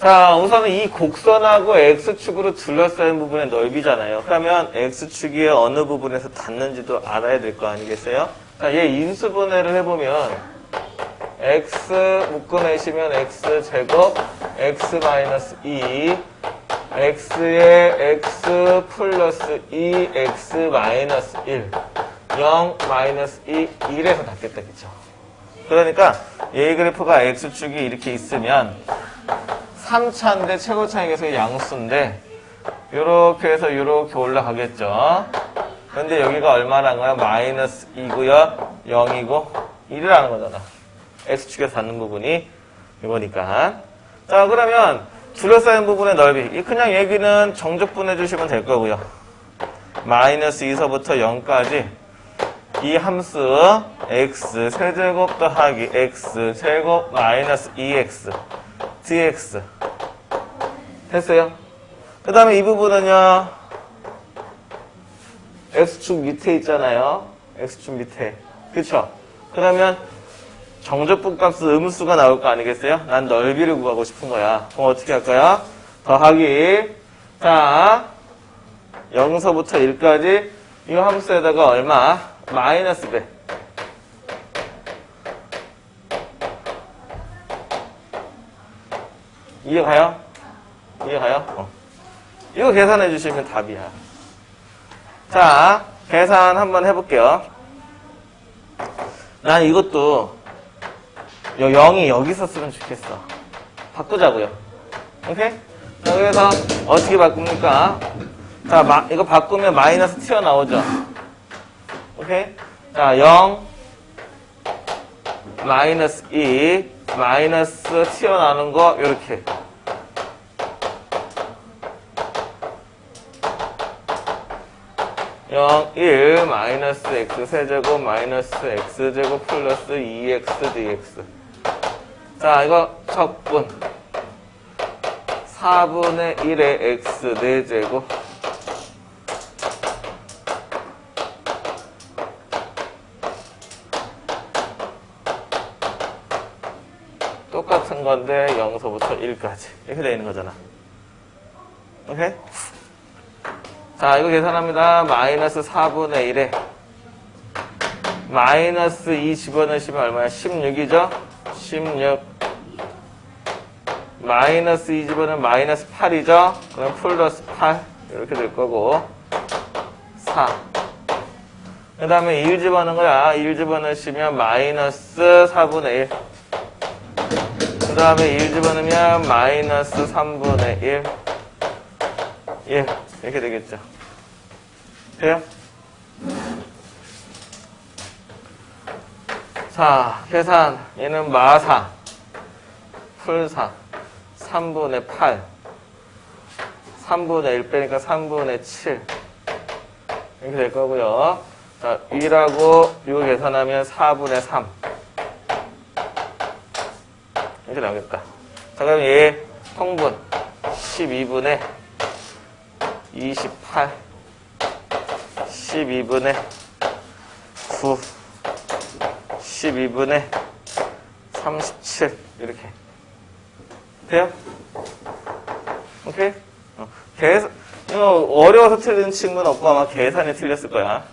자, 우선은 이 곡선하고 X축으로 둘러싸인 부분의 넓이잖아요. 그러면 X축이 어느 부분에서 닿는지도 알아야 될 거 아니겠어요? 자, 얘 인수분해를 해보면 X 묶어내시면 X제곱 X 마이너스 2 X에 X 플러스 2 X 마이너스 1 0 마이너스 2 1에서 닿겠다, 그쵸? 그러니까 얘 그래프가 X축이 이렇게 있으면 3차인데 최고 차익에서 양수인데 요렇게 해서 요렇게 올라가겠죠. 근데 여기가 얼마란 거야? 마이너스 2고요. 0이고 1이라는 거잖아. X축에서 닿는 부분이 이거니까. 자 그러면 둘러싸인 부분의 넓이. 이 그냥 얘기는 정적분해 주시면 될 거고요. 마이너스 2서부터 0까지 이 함수 x 세제곱 더하기 x 제곱 마이너스 2x dx 됐어요? 그 다음에 이 부분은요 x축 밑에 있잖아요 x축 밑에 그쵸? 그러면 정적분 값은 음수가 나올 거 아니겠어요? 난 넓이를 구하고 싶은 거야 그럼 어떻게 할까요? 더하기 자 0서부터 1까지 이 함수에다가 얼마? 마이너스 배 이해가요? 이해가요? 어. 이거 계산해 주시면 답이야. 자, 계산 한번 해볼게요. 난 이것도 여, 0이 여기 있었으면 좋겠어. 바꾸자고요. 오케이? 자, 그래서 어떻게 바꿉니까? 자, 마- 이거 바꾸면 마이너스 튀어나오죠? 오케이? 자, 0, 마이너스 2, 마이너스 튀어나오는 거, 요렇게. 영, 1, 마이너스 x 세제곱, 마이너스 x 제곱, 플러스 2x dx. 자, 이거 적분. 4분의 1의 x 4제곱. 똑같은 건데 0서부터 1까지. 이렇게 되어 있는 거잖아. 오케이? 자, 이거 계산합니다. 마이너스 4분의 1에 마이너스 2 집어넣으시면 얼마야? 16이죠? 16. 마이너스 2 집어넣으면 마이너스 8이죠? 그럼 플러스 8. 이렇게 될 거고. 4. 그 다음에 1 집어넣은 거야. 1 집어넣으시면 마이너스 4분의 1. 그 다음에 1 집어넣으면 마이너스 3분의 1. 1. 이렇게 되겠죠. 돼요? 자, 계산. 얘는 마사. 풀사. 3분의 8. 3분의 1 빼니까 3분의 7. 이렇게 될 거고요. 자, 1하고 이거 계산하면 4분의 3. 이렇게 나오겠다. 자, 그럼 얘 통분 12분의 28, 12분의 9, 12분의 37 이렇게 돼요? 오케이? 어, 계산 어려워서 틀린 친구는 없고 아마 계산이 틀렸을 거야.